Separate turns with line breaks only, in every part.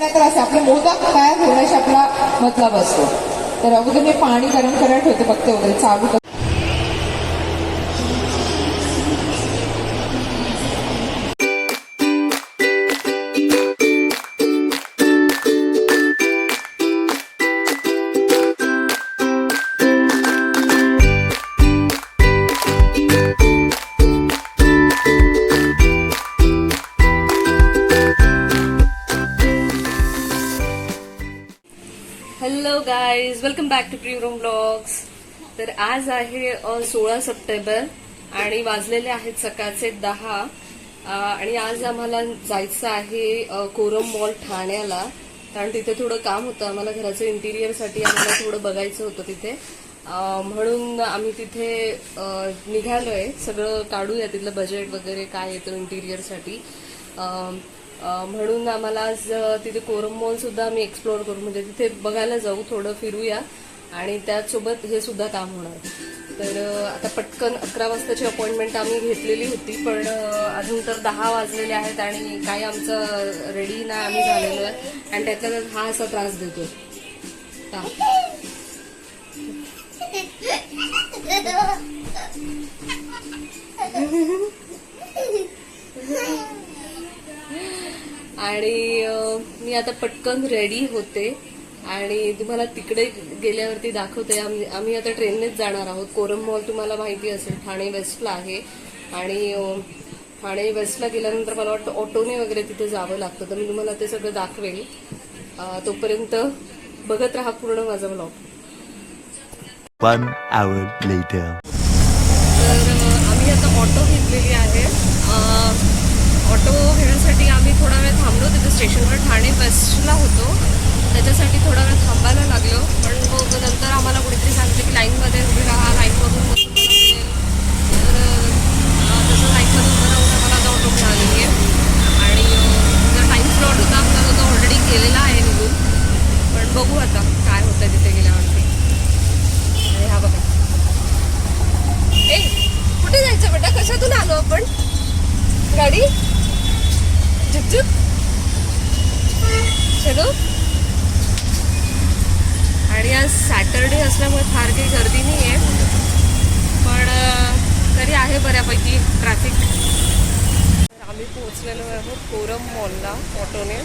नाही तर असे आपले मोदक तयार होण्याशी आपला मतलब असतो. तर अगोदर मी पाणी गरम करायला ठेवते बघते वगैरे चालू
hello guys welcome back to Preem vlogs तर आज आहे सोळा सप्टेंबर आणि वाजलेले आहेत सकाळचे दहा. आणि आज आम्हाला जायचं आहे कोरम मॉल ठाण्याला. कारण तिथे थोडं काम होतं. आम्हाला घराचं इंटिरियरसाठी आम्हाला थोडं बघायचं होतं तिथे. म्हणून आम्ही तिथे निघालो निघालोय. सगळं काढूया तिथलं बजेट वगैरे काय येतं इंटिरियरसाठी म्हणून आम्हाला आज तिथे कोरम मॉल सुद्धा आम्ही एक्सप्लोअर करू. म्हणजे तिथे बघायला जाऊ थोडं फिरूया. आणि त्याचसोबत हे सुद्धा काम होणार. तर आता पटकन अकरा वाजताची अपॉइंटमेंट आम्ही घेतलेली होती पण अजून तर दहा वाजलेले आहेत आणि काही आमचं रेडी नाही आम्ही झालेलो आहे. आणि त्यातल्या त्यात हा असा त्रास देतो ताप. आणि मी आता पटकन रेडी होते. आणि तुम्हाला तिकडे गेल्यावरती दाखवते. आम्ही आम्ही आता ट्रेननेच जाणार आहोत. कोरम मॉल तुम्हाला माहिती असेल ठाणे वेस्टला आहे. आणि ठाणे वेस्टला गेल्यानंतर मला वाटतं ऑटोने वगैरे तिथे जावं लागतं. तर मी तुम्हाला ते सगळं दाखवेल तोपर्यंत बघत राहा पूर्ण माझा ब्लॉग
One hour later.
तर अ, आम्ही आता ऑटो घेतलेली आहे अ, ऑटो घेण्यासाठी आम्ही थोडा वेळ थांबलो तिथे स्टेशनवर ठाणे वेस्टला होतो. त्याच्यासाठी थोडा वेळ थांबायला लागलो. पण मग नंतर आम्हाला कुणीतरी सांगितलं की लाईनमध्ये उभे राहा लाईनमधून बसून तर तसं लाईनमध्ये उभं राहून आम्हाला आता ऑटो मिळालेली आहे आणि जर टाईम स्लॉट होता आमचा तो तो ऑलरेडी गेलेला आहे निघून पण बघू आता काय होतं तिथे गेल्यावरती आणि हा बघा ए कुठे जायचं बेटा कशातून आलो आपण गाडी झुकझुक चलो आणि आज सॅटरडे असल्यामुळे फार काही गर्दी नाही आहे पण अं, तरी आहे बऱ्यापैकी ट्रॅफिक आम्ही पोहोचलेलो आहोत कोरम मॉलला ऑटोने.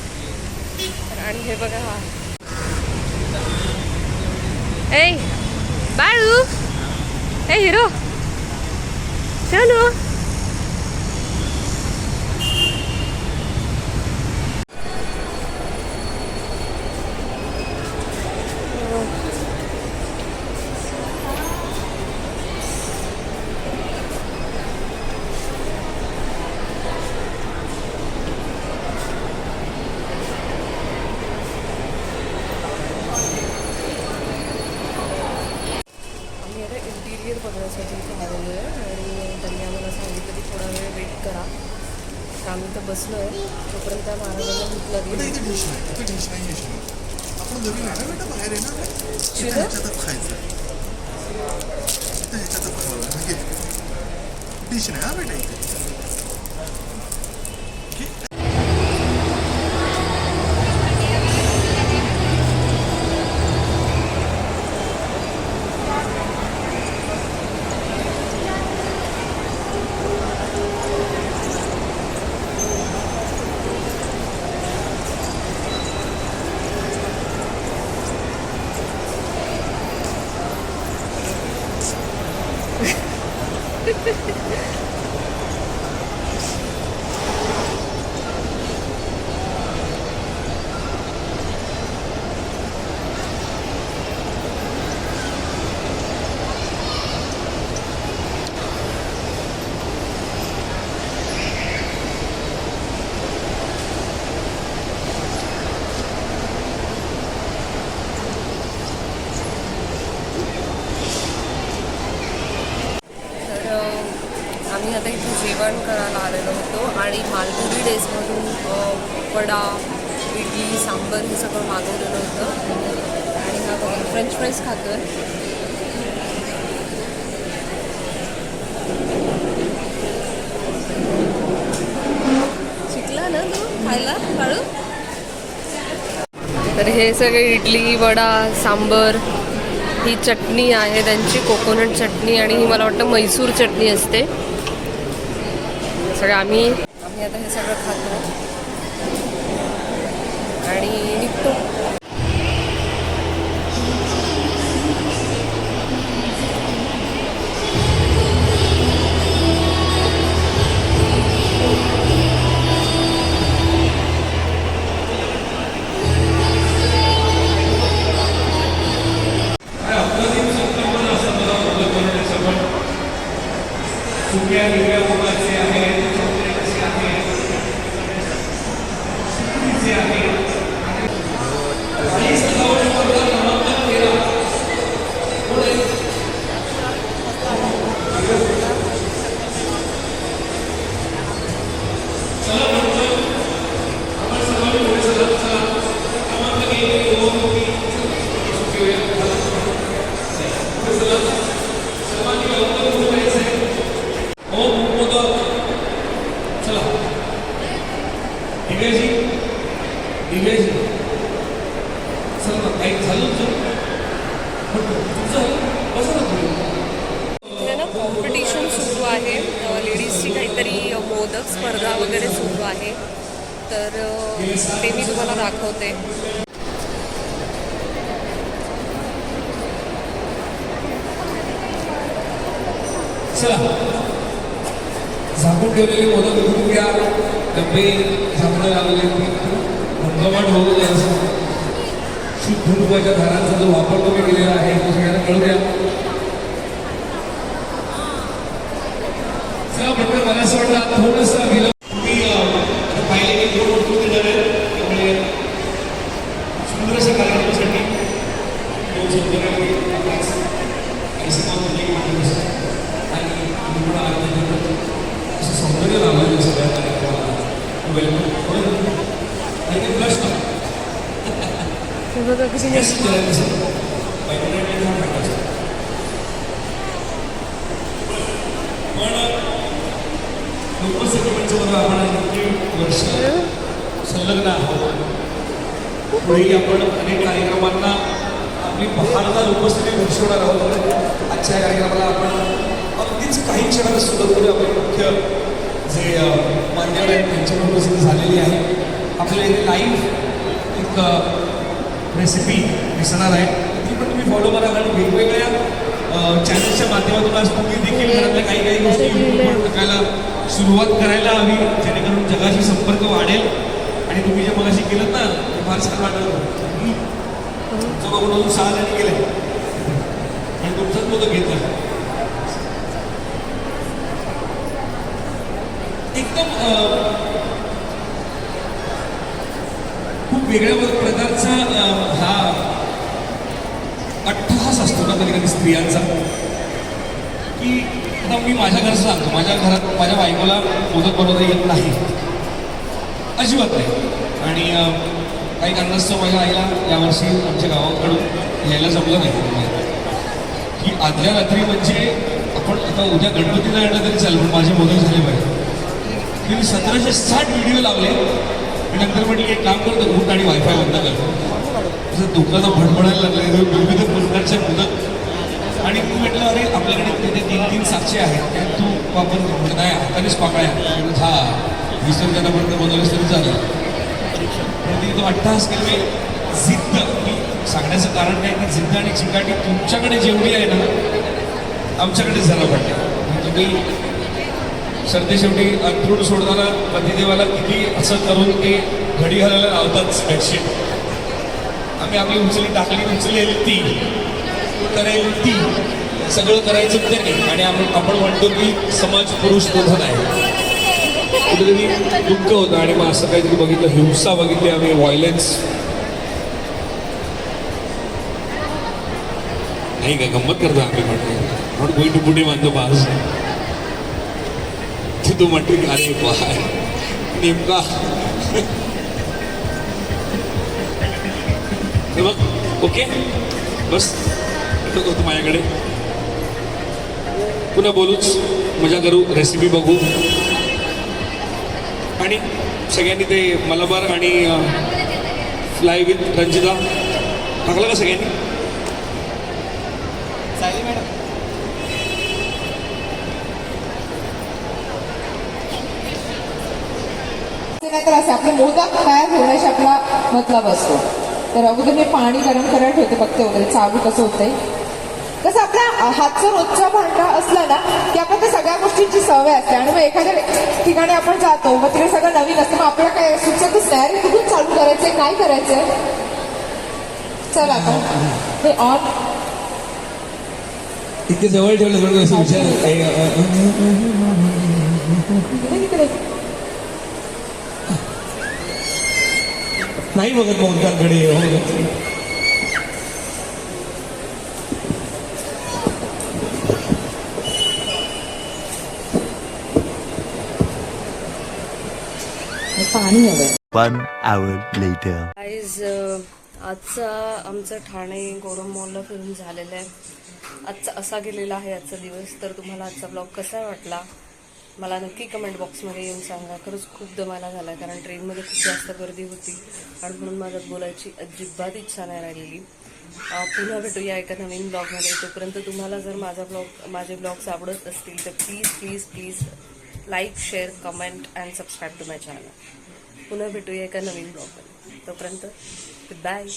आणि हे बघा हा. ए बाळू. ए हिरो. चलो आम्ही आता इंटिरियर बघण्यासाठी इथे आलेलो आहे आणि त्यांनी आम्हाला सांगितलं की थोडा वेळ वेट करा तर आम्ही तर बसलो आहे तोपर्यंत त्या महाराजांना भूक लागली.
इथे डिश नाही? इथे डिश नाही आहे आपण ना बेटा बाहेर आहे ना इथे
शिल्लक?
ह्याच्यातच खायचं. इथे ह्याच्यातच खावं घे डिश नाही हा बेटा इथे. प्लेसमधून वडा इडली सांबर हे सगळं मागवलेलं होतं. आणि मग फ्रेंच फ्राईज खातो आहे शिकला ना तू खायला काळू तर हे सगळे इडली वडा सांबर ही चटणी आहे त्यांची कोकोनट चटणी आणि ही मला वाटतं मैसूर चटणी असते. सगळं आम्ही आम्ही आता हे सगळं खातो. कॉम्पिटिशन सुरू आहे लेडीजची काहीतरी मोदक स्पर्धा वगैरे सुरू आहे, तर ते मी तुम्हाला दाखवते.
चला. झाकून ठेवलेले मोदक विकून घ्या. डबे झाकणं लावलेले घमघमाट होऊ नये असं. शुद्ध रूपाच्या धारांचा जो वापर तुम्ही केलेला आहे तो सगळ्यांना कळू द्या चला पण मला असं वाटतं आता थोडंसं गेलं तुम्ही अं, पाहिले की दोन वस्तू दिल्या आहेत त्यामुळे सुंदर अशा कार्यक्रमासाठी दोन सौंदर्य काही समाज आणि तुम्ही पण आज असं सौंदर्य लावलं सगळ्या कार्यक्रमाला वेलकम आणि ते प्रश्न
हे बघा किती
Yes, yes. Vibration हा प्रकार असतो. पण लोकसंख्येचं बघा आपण किती वर्ष संलग्न आहोत पुढेही आपण अनेक कार्यक्रमांना आपली बहारदार उपस्थिती दर्शवणार आहोत आजच्या कार्यक्रमाला आपण अगदीच काही क्षणात सुद्धा पुढे आपले मुख्य जे मान्यवर आहेत त्यांची प्रसिद्ध झालेली आहे. आपल्याला इथे लाईव्ह एक रेसिपी दिसणार आहे. ती पण तुम्ही फॉलो करा कारण वेगवेगळ्या चॅनल्सच्या माध्यमातून आज तुम्ही देखील घरातल्या काही काही गोष्टी युट्यूबवर टाकायला सुरुवात करायला हवी जेणेकरून जगाशी संपर्क वाढेल. आणि तुम्ही जे मगाशी केलं ना ते फार छान वाटलं. जो बघून अजून सहा जणी गेले. आणि तुमचाच मोदक घेतला. एकदम खूप वेगळ्या प्रकारचा हा अट्टहास असतो ना कधी कधी स्त्रियांचा. की आता मी माझ्या घरचं सांगतो माझ्या घरात माझ्या बायकोला मोदक बनवता येत नाही. अजिबात नाही. आणि काही कारणास्तव माझ्या आईला यावर्षी आमच्या गावाकडून यायला जमलं नाही. की आदल्या रात्री म्हणजे आपण आता उद्या गणपतीला येणं तरी चालेल पण माझे मोदक झाले पाहिजे की मी सतराशे साठ व्हिडिओ लावले. आणि नंतर म्हटलं एक काम करतो ऊट आणि वायफाय बंद करतो तसं दुकानं भडभडायला लागले. विविध प्रकारच्या मुदत आणि मी म्हटलं अरे आपल्याकडे तिथे तीन तीन साक्षी आहेत. त्या तू वापर म्हटलं नाही हातानेच पाकळ्या हा विसर्जनापर्यंत बनवलेस तरी झालं पण ती तो अट्टहास केला मी जिद्द. मी सांगण्याचं कारण काय? की जिद्द आणि चिकाटी तुमच्याकडे जेवढी आहे ना आमच्याकडे झालं पडते तुम्ही सरते शेवटी अंथरूण सोडताना पतिदेवाला किती असं करून ते घडी घालायला लावतात बेडशीट. आम्ही आपली उचली टाकली उचलेल ती करेल ती. सगळं करायचं म्हणजे त्यांनी आणि आपण आपण म्हणतो की समाज पुरुष प्रधान आहे. कुठेतरी दुःख होतं. आणि मग असं काहीतरी बघितलं हिंसा बघितली आम्ही व्हायलेन्स नाही का गंमत करतो आम्ही म्हणतो. नॉट गोईंग टू पुढे बांधतो बाज की तू म्हणतो अरे बाय नेमका. हे बघ ओके? बस इथं माझ्याकडे. पुन्हा बोलूच मजा करू रेसिपी बघू. आणि सगळ्यांनी ते मलबार आणि फ्लाय विथ रंजिता. टाकलं का सगळ्यांनी?
नाही तर असे आपले मोदक तयार होण्याशी आपला मतलब असतो. तर अगोदर मी पाणी गरम करायला ठेवते बघते वगैरे चालू कसं होतंय. कसं आपल्या हातचं रोजचा भांडा असला ना की आपण त्या सगळ्या गोष्टींची सवय असते. आणि मग एखाद्या ठिकाणी आपण जातो मग तिकडे सगळं नवीन असतं मग आपल्याला काय सुचतच नाही. अरे कुठून चालू करायचंय काय करायचंय? चला आता. हे ऑन
इतके जवळ ठेवलं असं विचार नाही बघत मोदकांकडे हो.
हे पाणी हवं
One hour later.
गाईज आजचा आमचं ठाणे गोरम मॉलला फिरून झालेलं आहे आजचा असा गेलेला आहे आजचा दिवस तर तुम्हाला आजचा ब्लॉग कसा वाटला मला नक्की कमेंट बॉक्समध्ये येऊन सांगा. खरंच खूप दमाला झाला कारण ट्रेनमध्ये खूप जास्त गर्दी होती आणि म्हणून माझ्यात बोलायची अजिबात इच्छा नाही राहिलेली. पुन्हा भेटूया एका नवीन ब्लॉगमध्ये तोपर्यंत तुम्हाला जर माझा ब्लॉग माझे ब्लॉग्स आवडत असतील तर please please please like share comment and subscribe to my channel पुन्हा भेटूया एका नवीन ब्लॉगमध्ये तोपर्यंत बाय